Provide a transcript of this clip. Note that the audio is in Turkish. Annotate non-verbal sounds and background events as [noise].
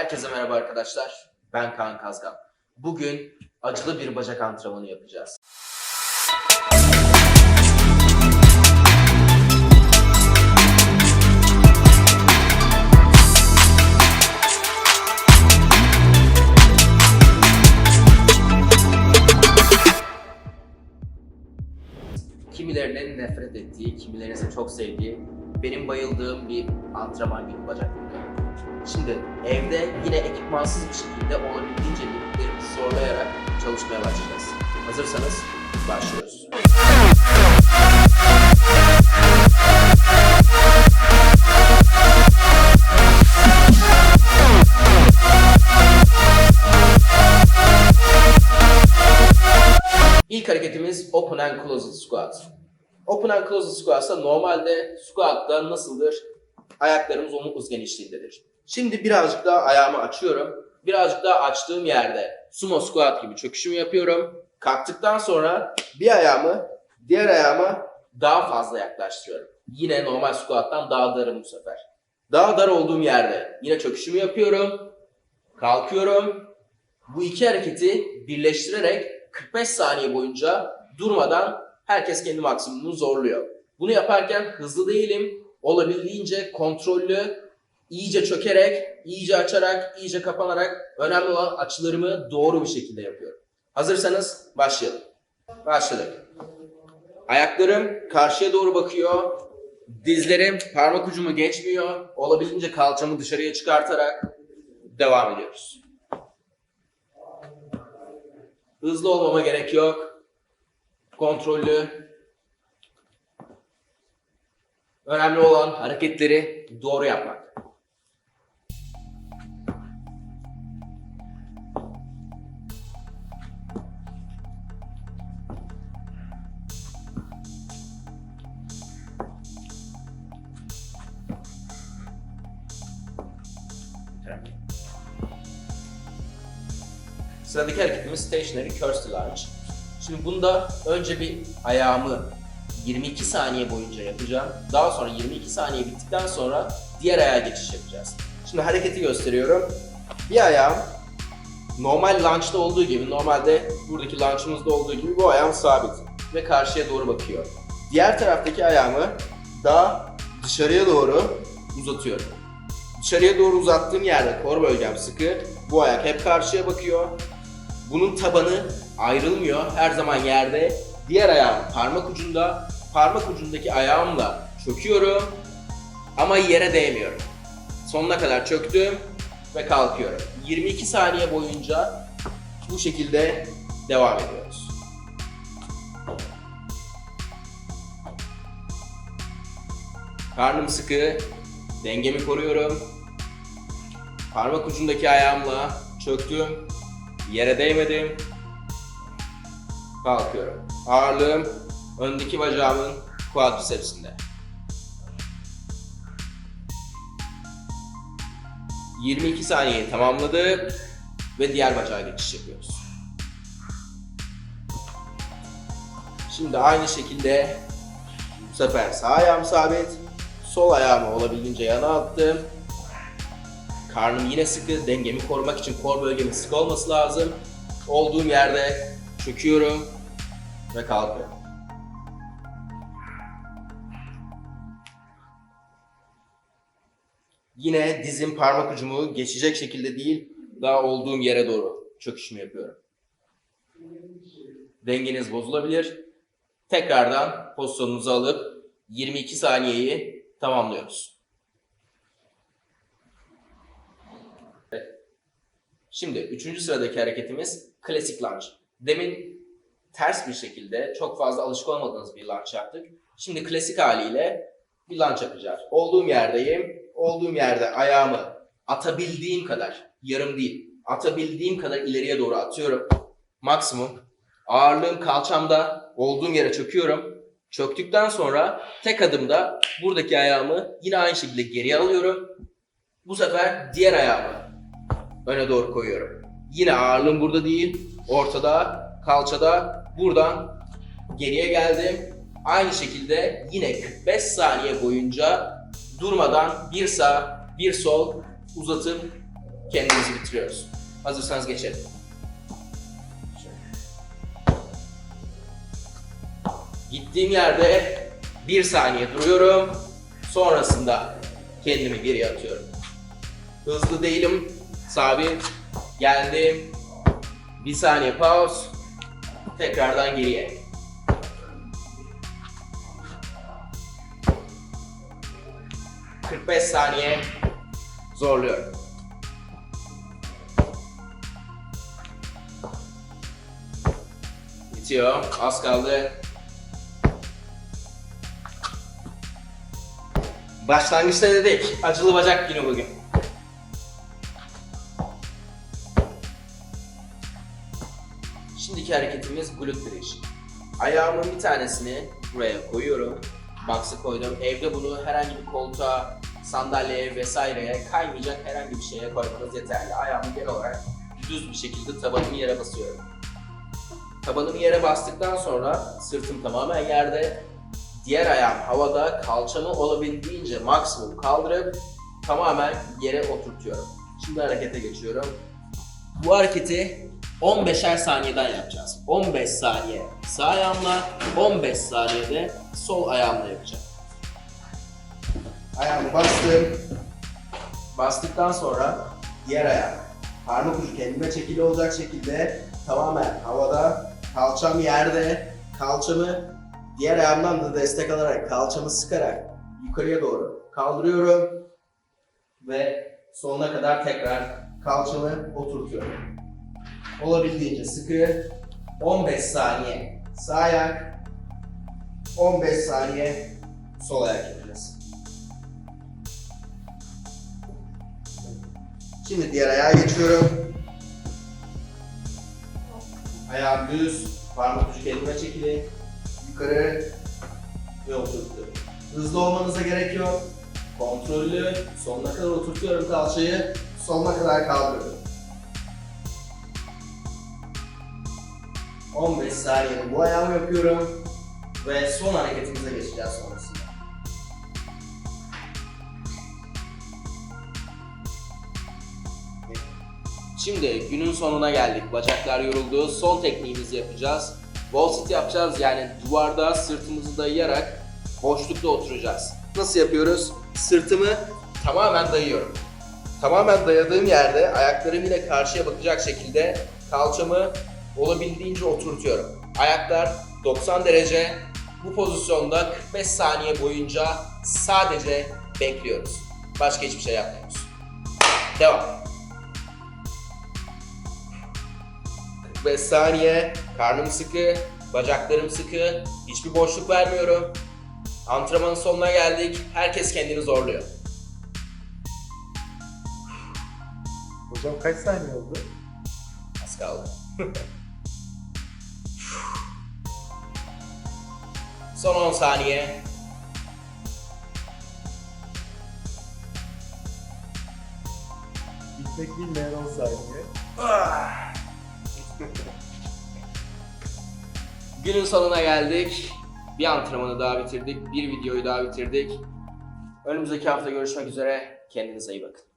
Herkese merhaba arkadaşlar. Ben Kaan Kazgan. Bugün acılı bir bacak antrenmanı yapacağız. Kimilerinin nefret ettiği, kimilerinin ise çok sevdiği, benim bayıldığım bir antrenman günü bacak günü. Şimdi evde yine ekipmansız bir şekilde olabildiğince limitllerimizi zorlayarak çalışmaya başlayacağız. Hazırsanız başlıyoruz. İlk hareketimiz Open and Closed Squat. Open and Closed Squat'sa normalde squat'ta nasıldır? Ayaklarımız omuz genişliğindedir. Şimdi birazcık daha ayağımı açıyorum. Birazcık daha açtığım yerde sumo squat gibi çöküşümü yapıyorum. Kalktıktan sonra bir ayağımı diğer ayağıma daha fazla yaklaştırıyorum. Yine normal squat'tan daha darım bu sefer. Daha dar olduğum yerde yine çöküşümü yapıyorum. Kalkıyorum. Bu iki hareketi birleştirerek 45 saniye boyunca durmadan herkes kendi maksimumunu zorluyor. Bunu yaparken hızlı değilim. Olabildiğince kontrollü, iyice çökerek, iyice açarak, iyice kapanarak önemli olan açılarımı doğru bir şekilde yapıyorum. Hazırsanız başlayalım. Başladık. Ayaklarım karşıya doğru bakıyor. Dizlerim parmak ucumu geçmiyor. Olabildiğince kalçamı dışarıya çıkartarak devam ediyoruz. Hızlı olmama gerek yok. Kontrollü. Önemli olan hareketleri doğru yapmak. Sıradaki hareketimiz Stationary Kirsty Lunge. Şimdi bunda önce bir ayağımı 22 saniye boyunca yapacağım. Daha sonra 22 saniye bittikten sonra diğer ayağa geçiş yapacağız. Şimdi hareketi gösteriyorum. Bir ayağım normal lunge'da olduğu gibi, normalde buradaki lunge'ımızda olduğu gibi bu ayağım sabit ve karşıya doğru bakıyor. Diğer taraftaki ayağımı daha dışarıya doğru uzatıyorum. Dışarıya doğru uzattığım yerde kor bölgem sıkı. Bu ayak hep karşıya bakıyor. Bunun tabanı ayrılmıyor. Her zaman yerde. Diğer ayağım parmak ucunda. Parmak ucundaki ayağımla çöküyorum. Ama yere değmiyorum. Sonuna kadar çöktüm ve kalkıyorum. 22 saniye boyunca bu şekilde devam ediyoruz. Karnım sıkı, dengemi koruyorum. Parmak ucundaki ayağımla çöktüm. Yere değmedim. Kalkıyorum. Ağırlığım öndeki bacağımın quadricepsinde. 22 saniyeyi tamamladık ve diğer bacağa geçiş yapıyoruz. Şimdi aynı şekilde bu sefer sağ ayağım sabit, sol ayağımı olabildiğince yana attım. Karnım yine sıkı, dengemi korumak için kor bölgemin sıkı olması lazım. Olduğum yerde çöküyorum ve kalkıyorum. Yine dizim parmak ucumu geçecek şekilde değil, daha olduğum yere doğru çöküşümü yapıyorum. Dengeniz bozulabilir. Tekrardan pozisyonunuzu alıp 22 saniyeyi tamamlıyoruz. Şimdi üçüncü sıradaki hareketimiz klasik lunge. Demin ters bir şekilde çok fazla alışık olmadığınız bir lunge yaptık. Şimdi klasik haliyle bir lunge yapacağız. Olduğum yerdeyim. Olduğum yerde ayağımı atabildiğim kadar, yarım değil, atabildiğim kadar ileriye doğru atıyorum. Maksimum. Ağırlığım kalçamda, olduğum yere çöküyorum. Çöktükten sonra tek adımda buradaki ayağımı yine aynı şekilde geriye alıyorum. Bu sefer diğer ayağımı öne doğru koyuyorum. Yine ağırlığım burada değil, ortada, kalçada, buradan geriye geldim. Aynı şekilde yine 45 saniye boyunca durmadan bir sağ, bir sol uzatıp kendimizi bitiriyoruz. Hazırsanız geçelim. Gittiğim yerde bir saniye duruyorum. Sonrasında kendimi geriye atıyorum. Hızlı değilim. Sabit. Geldim. Bir saniye pause. Tekrardan geriye. ...45 saniye zorluyorum. Bitiyor. Az kaldı. Başlangıçta dedik. Acılı bacak günü bugün. Şimdiki hareketimiz glute bridge. Ayağımın bir tanesini buraya koyuyorum. Box'ı koydum. Evde bunu herhangi bir koltuğa, sandalyeye vesaireye kaymayacak herhangi bir şeye koymanız yeterli. Ayağımı genel olarak düz bir şekilde tabanımı yere basıyorum. Tabanımı yere bastıktan sonra sırtım tamamen yerde. Diğer ayağım havada, kalçamı olabildiğince maksimum kaldırıp tamamen yere oturtuyorum. Şimdi harekete geçiyorum. Bu hareketi 15'er saniyeden yapacağız. 15 saniye sağ ayağımla, 15 saniyede sol ayağımla yapacağım. Ayağımı bastım. Bastıktan sonra diğer ayağım parmak ucu kendime çekili olacak şekilde tamamen havada, kalçam yerde, kalçamı diğer ayağımdan da destek alarak, kalçamı sıkarak yukarıya doğru kaldırıyorum ve sonuna kadar tekrar kalçamı oturtuyorum. Olabildiğince sıkı 15 saniye sağ ayak 15 saniye sol ayak yapacağız. Şimdi diğer ayağa geçiyorum. Ayağım düz, parmak ucu kendime çekili, yukarı ve oturttum. Hızlı olmanıza gerek yok. Kontrollü, sonuna kadar oturtuyorum kalçayı, sonuna kadar kaldırıyorum. 15 saniye bu ayağımı yapıyorum ve son hareketimize geçeceğiz sonrasında. Şimdi günün sonuna geldik. Bacaklar yoruldu. Son tekniğimizi yapacağız. Wall sit yapacağız. Yani duvarda sırtımızı dayayarak boşlukta oturacağız. Nasıl yapıyoruz? Sırtımı tamamen dayıyorum. Tamamen dayadığım yerde ayaklarım yine karşıya bakacak şekilde kalçamı olabildiğince oturtuyorum. Ayaklar 90 derece. Bu pozisyonda 45 saniye boyunca sadece bekliyoruz. Başka hiçbir şey yapmıyoruz. Devam. 45 saniye. Karnım sıkı, bacaklarım sıkı. Hiçbir boşluk vermiyorum. Antrenmanın sonuna geldik. Herkes kendini zorluyor. Hocam kaç saniye oldu? Az kaldı. [laughs] Son 10 saniye. Bitmek bilmeyen 10 saniye. [laughs] Günün sonuna geldik. Bir antrenmanı daha bitirdik. Bir videoyu daha bitirdik. Önümüzdeki hafta görüşmek üzere. Kendinize iyi bakın.